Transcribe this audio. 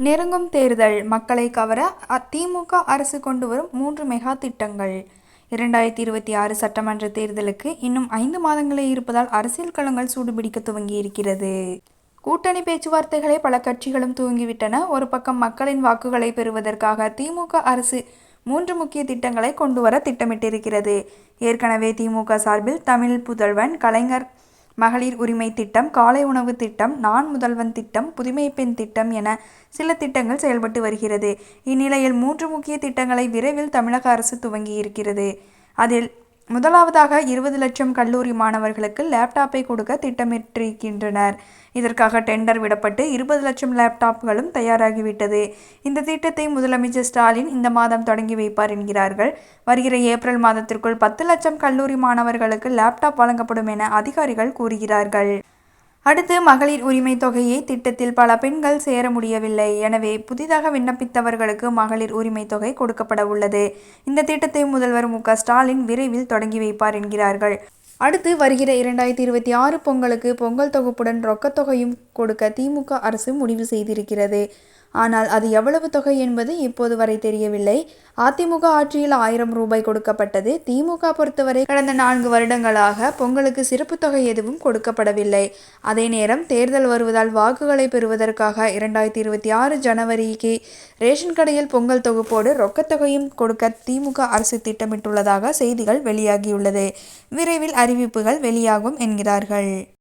நெருங்கும் தேர்தல் மக்களை கவர அ- திமுக அரசு கொண்டு வரும் மூன்று மெகா திட்டங்கள். இரண்டாயிரத்தி இருபத்தி ஆறு சட்டமன்ற தேர்தலுக்கு இன்னும் ஐந்து மாதங்களே இருப்பதால் அரசியல் களங்கள் சூடுபிடிக்க துவங்கியிருக்கிறது. கூட்டணி பேச்சுவார்த்தைகளை பல கட்சிகளும் துவங்கிவிட்டன. ஒரு பக்கம் மக்களின் வாக்குகளை பெறுவதற்காக திமுக அரசு மூன்று முக்கிய திட்டங்களை கொண்டு வர திட்டமிட்டிருக்கிறது. ஏற்கனவே திமுக சார்பில் தமிழ் புதல்வன் கலைஞர் மகளிர் உரிமை திட்டம் காலை உணவு திட்டம் நான் முதல்வன் திட்டம் புதுமை பெண் திட்டம் என சில திட்டங்கள் செயல்பட்டு வருகிறது. இந்நிலையில் மூன்று முக்கிய திட்டங்களை விரைவில் தமிழக அரசு துவங்கி இருக்கிறது. அதில் முதலாவதாக இருபது லட்சம் கல்லூரி மாணவர்களுக்கு லேப்டாப்பை கொடுக்க திட்டமிட்டிருக்கின்றனர். இதற்காக டெண்டர் விடப்பட்டு இருபது லட்சம் லேப்டாப்களும் தயாராகிவிட்டது. இந்த திட்டத்தை முதலமைச்சர் ஸ்டாலின் இந்த மாதம் தொடங்கி வைப்பார் என்கிறார்கள். வருகிற ஏப்ரல் மாதத்திற்குள் பத்து லட்சம் கல்லூரி மாணவர்களுக்கு லேப்டாப் வழங்கப்படும் என அதிகாரிகள் கூறுகிறார்கள். அடுத்து மகளிர் உரிமை தொகையை திட்டத்தில் பல பெண்கள் சேர முடியவில்லை. எனவே புதிதாக விண்ணப்பித்தவர்களுக்கு மகளிர் உரிமை தொகை கொடுக்கப்பட உள்ளது. இந்த திட்டத்தை முதல்வர் மு. க. ஸ்டாலின் விரைவில் தொடங்கி வைப்பார் என்கிறார்கள். அடுத்து வருகிற இரண்டாயிரத்தி இருபத்தி ஆறு பொங்கலுக்கு பொங்கல் தொகுப்புடன் ரொக்கத்தொகையும் கொடுக்க திமுக அரசு முடிவு செய்திருக்கிறது. ஆனால் அது எவ்வளவு தொகை என்பது இப்போது வரை தெரியவில்லை. அதிமுக ஆட்சியில் ஆயிரம் ரூபாய் கொடுக்கப்பட்டது. திமுக பொறுத்தவரை கடந்த நான்கு வருடங்களாக பொங்கலுக்கு சிறப்பு தொகை எதுவும் கொடுக்கப்படவில்லை. அதே நேரம் தேர்தல் வருவதால் வாக்குகளை பெறுவதற்காக இரண்டாயிரத்தி இருபத்தி ஆறு ஜனவரிக்கு ரேஷன் கடையில் பொங்கல் தொகுப்போடு ரொக்கத் தொகையும் கொடுக்க திமுக அரசு திட்டமிட்டுள்ளதாக செய்திகள் வெளியாகியுள்ளது. விரைவில் அறிவிப்புகள் வெளியாகும் என்கிறார்கள்.